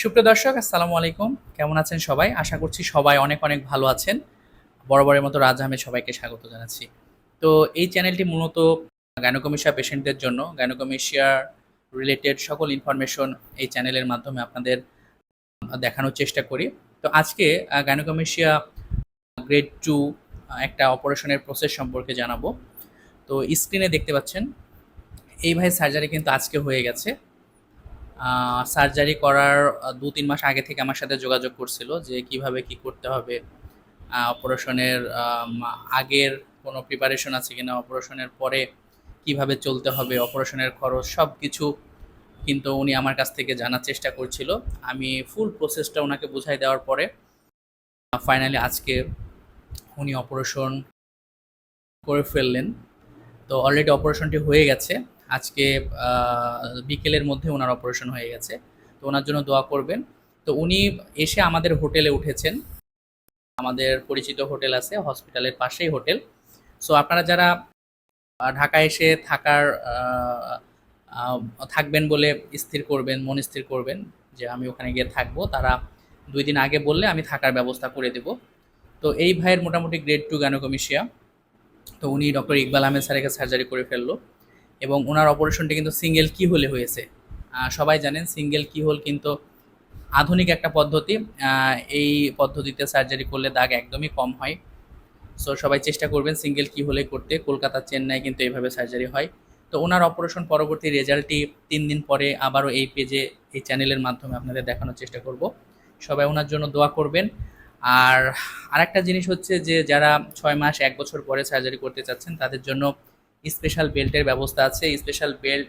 সুপ্রিয় দর্শক, আসসালামু আলাইকুম। কেমন আছেন সবাই? আশা করছি সবাই অনেক অনেক ভালো আছেন। বরাবরের মতো রাজ আহমেদ সবাইকে স্বাগত জানাচ্ছি। তো এই চ্যানেলটি মূলত গাইনোকমিশিয়া পেশেন্টদের জন্য, গাইনোকমিশিয়া রিলেটেড সকল ইনফরমেশন এই চ্যানেলের মাধ্যমে আপনাদের দেখানোর চেষ্টা করি। তো আজকে গাইনোকমিশিয়া গ্রেড টু একটা অপারেশনের প্রসেস সম্পর্কে জানাব। তো স্ক্রিনে দেখতে পাচ্ছেন, এই ভাই সার্জারি কিন্তু আজকে হয়ে গেছে। সার্জারি করার দু তিন মাস আগে থেকে আমার সাথে যোগাযোগ করছিল যে কীভাবে কি করতে হবে। অপারেশনের আগের কোনো প্রিপারেশন আছে কিনা অপারেশনের পরে কীভাবে চলতে হবে অপারেশনের খরচ সব কিছু কিন্তু উনি আমার কাছ থেকে জানার চেষ্টা করছিল। আমি ফুল প্রসেসটা ওনাকে বুঝাই দেওয়ার পরে ফাইনালি আজকে উনি অপারেশন করে ফেললেন। তো অলরেডি অপারেশনটি হয়ে গেছে। আজকে বিকেলের মধ্যে ওনার অপারেশন হয়ে গেছে। তো ওনার জন্য দোয়া করবেন। তো উনি এসে আমাদের হোটেলে উঠেছেন। আমাদের পরিচিত হোটেল আছে, হসপিটালের পাশেই হোটেল। সো আপনারা যারা ঢাকায় এসে থাকার থাকবেন বলে স্থির করবেন, মন স্থির করবেন যে আমি ওখানে গিয়ে থাকব, তারা দুই দিন আগে বললে আমি থাকার ব্যবস্থা করে দেব। তো এই ভাইয়ের মোটামুটি গ্রেড টু গ্যানোকমিশিয়া তো উনি ডক্টর ইকবাল আহমেদ স্যারের সার্জারি করে ফেলল। এবং ওনার অপারেশনটি কিন্তু সিঙ্গেল কি হলে হয়েছে। সবাই জানেন সিঙ্গেল কি হোল কিন্তু আধুনিক একটা পদ্ধতি। এই পদ্ধতিতে সার্জারি করলে দাগ একদমই কম হয়। সো সবাই চেষ্টা করবেন সিঙ্গেল কি হলে করতে। কলকাতা, চেন্নাই কিন্তু এইভাবে সার্জারি হয়। তো ওনার অপারেশন পরবর্তী রেজাল্টটি তিন দিন পরে আবারও এই পেজে এই চ্যানেলের মাধ্যমে আপনাদের দেখানোর চেষ্টা করব। সবাই ওনার জন্য দোয়া করবেন। আর আরেকটা জিনিস হচ্ছে যে, যারা ছয় মাস, এক বছর পরে সার্জারি করতে চাচ্ছেন, তাদের জন্য স্পেশাল বেল্টের ব্যবস্থা আছে। স্পেশাল বেল্ট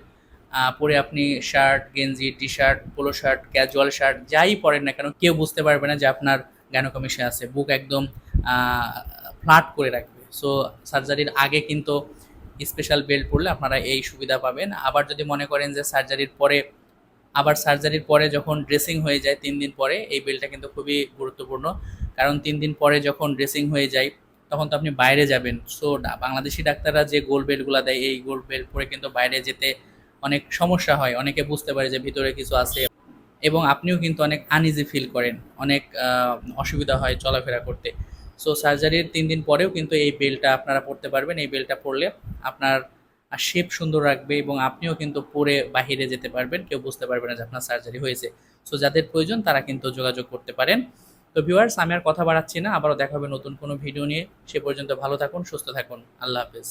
পরে আপনি শার্ট গেঞ্জি T shirt polo shirt casual shirt যাই পরেন না কেন, কেউ বুঝতে পারবে না যে আপনার গ্যানোকমিশন আছে। বুক একদম ফ্ল্যাট করে রাখবে। সো সার্জারির আগে কিন্তু স্পেশাল বেল্ট পরলে আপনারা এই সুবিধা পাবেন। আবার যদি মনে করেন যে সার্জারির পরে, আবার সার্জারির পরে যখন ড্রেসিং হয়ে যায়, তিন দিন পরে, এই বেল্টটা কিন্তু খুবই গুরুত্বপূর্ণ। কারণ তিন দিন পরে যখন ড্রেসিং হয়ে যায় তখন তো আপনি বাইরে যাবেন। সো বাংলাদেশি ডাক্তাররা যে গোল বেল্টগুলো দেয়, এই গোল বেল্ট পরে কিন্তু বাইরে যেতে অনেক সমস্যা হয়। অনেকে বুঝতে পারে যে ভিতরে কিছু আছে। এবং আপনিও কিন্তু অনেক আনইজি ফিল করেন। অনেক অসুবিধা হয় চলাফেরা করতে। সো সার্জারির তিন দিন পরেও কিন্তু এই বেল্টটা আপনারা পরতে পারবেন। এই বেল্টটা পরলে আপনার শেপ সুন্দর রাখবে এবং আপনিও কিন্তু পরে বাহিরে যেতে পারবেন। কেউ বুঝতে পারবে না যে আপনার সার্জারি হয়েছে। সো যাদের প্রয়োজন তারা কিন্তু যোগাযোগ করতে পারেন। তো ভিউয়ার্স আমি আর কথা বাড়াচ্ছি না। আবারও দেখা হবে নতুন কোনো ভিডিও নিয়ে। সে পর্যন্ত ভালো থাকুন, সুস্থ থাকুন। আল্লাহ হাফেজ।